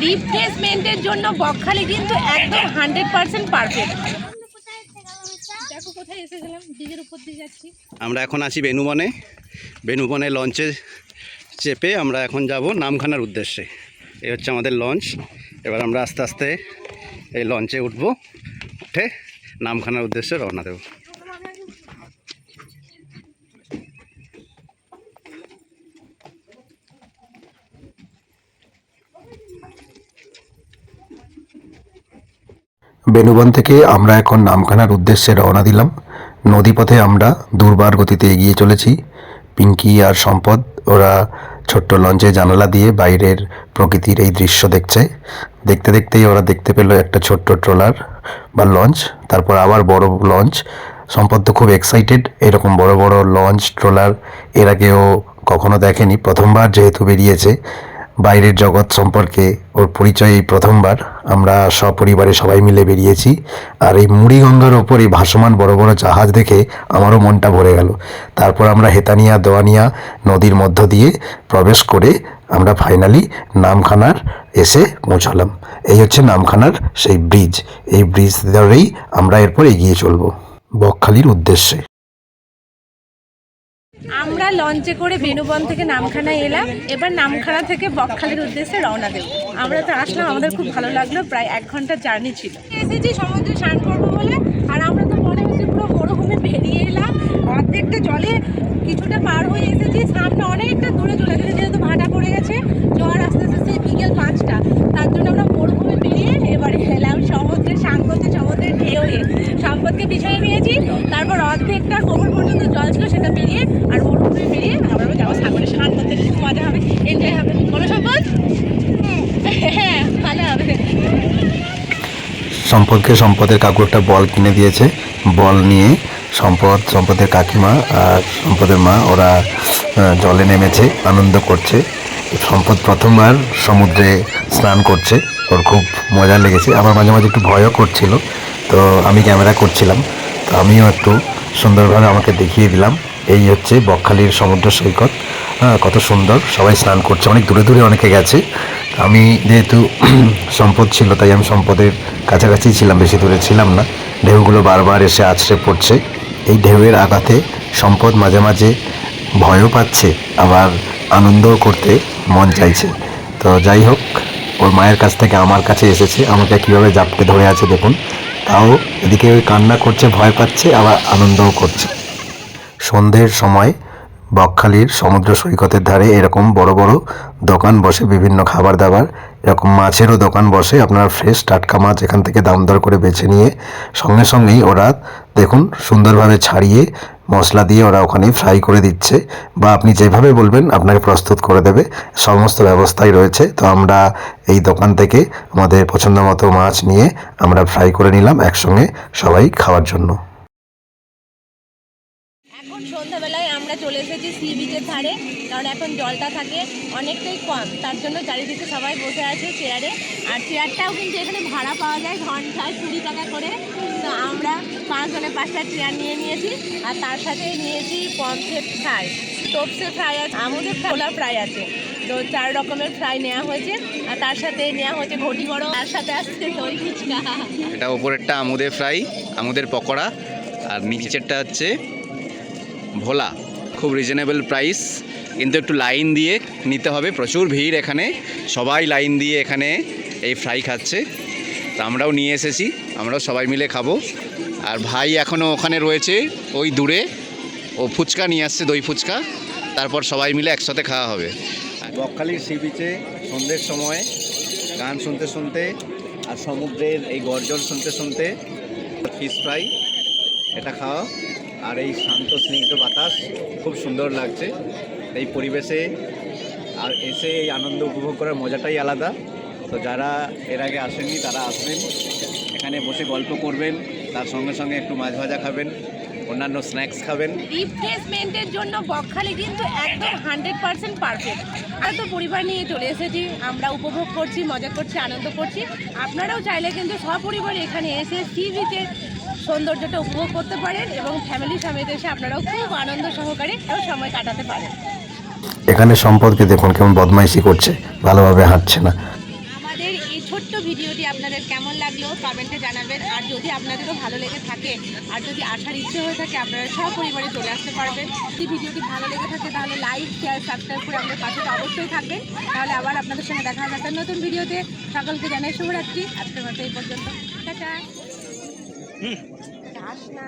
রিফ্রেশমেন্টের জন্য বকখালি কিন্তু একদম হান্ড্রেড পার্সেন্ট পারফেক্ট দেখো কোথায় এসে গেলাম দিকের উপর দিয়ে যাচ্ছি। আমরা এখন আছি বেনুবনে। বেনুবনে লঞ্চে চেপে আমরা এখন যাব নামখানার উদ্দেশ্যে। এই হচ্ছে আমাদের লঞ্চ এবার আমরা আস্তে আস্তে এই লঞ্চে উঠবো উঠে নামখানার উদ্দেশ্যে রওনা দেবো। বেনুবন থেকে আমরা এখন নামখানার উদ্দেশ্যে রওনা দিলাম। নদীপথে আমরা দুর্বার গতিতে এগিয়ে চলেছি। পিঙ্কি আর সম্পদ, ওরা ছোট্ট লঞ্চে জানালা দিয়ে বাইরের প্রকৃতির এই দৃশ্য দেখছে। দেখতে দেখতেই ওরা দেখতে পেল একটা ছোট্ট ট্রলার বা লঞ্চ, তারপর আবার বড় লঞ্চ। সম্পদ তো খুব এক্সাইটেড এরকম বড় বড় লঞ্চ, ট্রলার এর আগেও কখনো দেখেনি। প্রথমবার যেহেতু বেরিয়েছে বাইরের জগৎ সম্পর্কে ওর পরিচয় এই প্রথমবার। আমরা সপরিবারে সবাই মিলে বেরিয়েছি আর এই মুড়িগঙ্গার ওপর এই ভাসমান বড় বড় জাহাজ দেখে আমারও মনটা ভরে গেল। তারপর আমরা হেতানিয়া, দোয়ানিয়া নদীর মধ্য দিয়ে প্রবেশ করে আমরা ফাইনালি নামখানার এসে পৌঁছালাম। এই হচ্ছে নামখানার সেই ব্রিজ এই ব্রিজ ধরেই আমরা এরপর এগিয়ে চলবো। বকখালির উদ্দেশ্যে। লঞ্চে করে বেনুবন থেকে নামখানা এলাম। এবার নামখানা থেকে বকখালির উদ্দেশ্যে রওনা দেব। আমরা তো আসলাম, আমাদের খুব ভালো লাগল, প্রায় এক ঘণ্টার জার্নি ছিল। এসেছি সমুদ্রে স্নান করব বলে, আর আমরা তো মনে হচ্ছে পুরো মরুভূমি বেরিয়ে এলাম। অর্ধেকটা জলে কিছুটা পার হয়ে এসেছি সামনে অনেকটা দূরে চলে গেছে, যেহেতু ভাটা পড়ে গেছে জ্বর আস্তে আস্তে সেই বিকেল পাঁচটা। তার জন্য আমরা মরুভূমি বেরিয়ে এবারে এলাম সমুদ্রে, স্নান করতে সমুদ্রের ঢেউয়ে সম্পদকে পিছনে নিয়েছি, তারপর অর্ধেকটা কোমর পর্যন্ত জল ছিল সেটা পেরিয়ে আর মরুভূমি পেরিয়ে আমরা যাব সাগরে স্নান করতে খুব মজা হবে এনজয় হবে বলো সম্পদ হ্যাঁ ভালো হবে সম্পদকে সম্পদের কাকু একটা বল কিনে দিয়েছে। বল নিয়ে সম্পদ, সম্পদের কাকিমা আর সম্পদের মা, ওরা জলে নেমেছে, আনন্দ করছে। সম্পদ প্রথমবার সমুদ্রে স্নান করছে। ওর খুব মজা লেগেছে। আমার মাঝে মাঝে একটু ভয়ও করছিল। তো আমি ক্যামেরা করছিলাম। তো আমিও একটু সুন্দরভাবে আমাকে দেখিয়ে দিলাম। এই হচ্ছে বকখালির সমুদ্র সৈকত। হ্যাঁ কত সুন্দর। সবাই স্নান করছে। অনেক দূরে দূরে অনেকে গেছে। আমি যেহেতু সম্পদ ছিল, তাই আমি সম্পদের কাছাকাছি ছিলাম, বেশি দূরে ছিলাম না। ঢেউগুলো বারবার এসে আছড়ে পড়ছে। এই ঢেউয়ের আঘাতে সম্পদ মাঝে মাঝে ভয়ও পাচ্ছে, আবার আনন্দও করতে মন চাইছে। তো যাই হোক, ওর মায়ের কাছ থেকে আমার কাছে এসেছে, আমাকে কীভাবে জাপটে ধরে আছে দেখুন। তাও এদিকে ওই কান্না করছে, ভয় পাচ্ছে, আবার আনন্দও করছে। সন্ধ্যের সময় বকখালির সমুদ্র সৈকতের ধারে এরকম বড় বড় দোকান বসে, বিভিন্ন খাবার দাবার, এরকম মাছেরও দোকান বসে। আপনার ফ্রেশ টাটকা মাছ এখান থেকে দাম দর করে বেছে নিয়ে সঙ্গে সঙ্গেই ওরা দেখুন সুন্দরভাবে ছাড়িয়ে মশলা দিয়ে ওরা ওখানে ফ্রাই করে দিচ্ছে বা আপনি যেভাবে বলবেন আপনাকে প্রস্তুত করে দেবে। সমস্ত ব্যবস্থাই রয়েছে। তো আমরা এই দোকান থেকে আমাদের পছন্দ মতো মাছ নিয়ে আমরা ফ্রাই করে নিলাম একসঙ্গে সবাই খাওয়ার জন্য। এখন সন্ধ্যাবেলায় আমরা চলে এসেছি সি বিচের ধারে কারণ এখন জলটা থাকে অনেকটাই কম, তার জন্য চারিদিকে সবাই বসে আছে চেয়ারে আর চেয়ারটাও কিন্তু এখানে ভাড়া পাওয়া যায় ঘন্টায় কুড়ি টাকা করে। তো আমরা পাঁচজনে পাঁচটা চেয়ার নিয়ে নিয়েছি, আর তার সাথে নিয়েছি পমফ্রেট ফ্রাই। টোপসে ফ্রাই আছে আমুদের ফোলা ফ্রাই আছে। তো চার রকমের ফ্রাই নেওয়া হয়েছে, আর তার সাথে নেওয়া হয়েছে ঘটি বড়, তার সাথে আসছে দই ফুচকা। এটা ওপরেরটা আমুদের ফ্রাই, আমুদের পকোড়া, আর নিচেরটা হচ্ছে ভোলা। খুব রিজনেবল প্রাইস কিন্তু একটু লাইন দিয়ে নিতে হবে। প্রচুর ভিড় এখানে। সবাই লাইন দিয়ে এখানে এই ফ্রাই খাচ্ছে। তো আমরাও নিয়ে এসেছি। আমরাও সবাই মিলে খাব। আর ভাই এখনও ওখানে রয়েছে ওই দূরে। ও ফুচকা নিয়ে আসছে, দই ফুচকা। তারপর সবাই মিলে একসাথে খাওয়া হবে। বকখালির সি বিচে সন্ধ্যের সময় গান শুনতে শুনতে আর সমুদ্রের এই গর্জন শুনতে শুনতে ফিশ ফ্রাই এটা খাওয়া। আর এই শান্ত, স্নিগ্ধ বাতাস খুব সুন্দর লাগছে। এই পরিবেশে আর এসে এই আনন্দ উপভোগ করার মজাটাই আলাদা। তো যারা এর আগে আসেননি, তারা আসবেন। এখানে বসে গল্প করবেন, তার সঙ্গে সঙ্গে একটু মাছ ভাজা খাবেন, অন্যান্য স্ন্যাক্স খাবেন। রিফ্রেশমেন্টের জন্য বকখালি কিন্তু একদম হান্ড্রেড পার্সেন্ট পারফেক্ট আমরা তো পরিবার নিয়ে চলে এসেছি, আমরা উপভোগ করছি, মজা করছি, আনন্দ করছি। আপনারাও চাইলে কিন্তু সপরিবার এখানে এসে সি সৌন্দর্যটা উপভোগ করতে পারেন এবং ফ্যামিলি সমেত এসে আপনারাও খুব আনন্দ সহকারে সময় কাটাতে পারেন। এখানে সম্পদকে দেখুন কেমন বদমাইশি করছে ভালোভাবে হাঁটছে না। আমাদের এই ছোট্ট ভিডিওটি আপনাদের কেমন লাগল কমেন্টে জানাবেন আর যদি আপনাদেরও ভালো লেগে থাকে আর যদি আসার ইচ্ছে হয়ে থাকে আপনারা সপরিবারে চলে আসতে পারবেন। যদি ভিডিওটি ভালো লেগে থাকে তাহলে লাইক শেয়ার সাবস্ক্রাইব করে আমাদের পাশে অবশ্যই থাকবেন। তাহলে আবার আপনাদের সঙ্গে দেখা হবে একটা নতুন ভিডিওতে। সকলকে জানাই শুভরাত্রি। আজকের মতো এই পর্যন্ত। টাটা। যাস না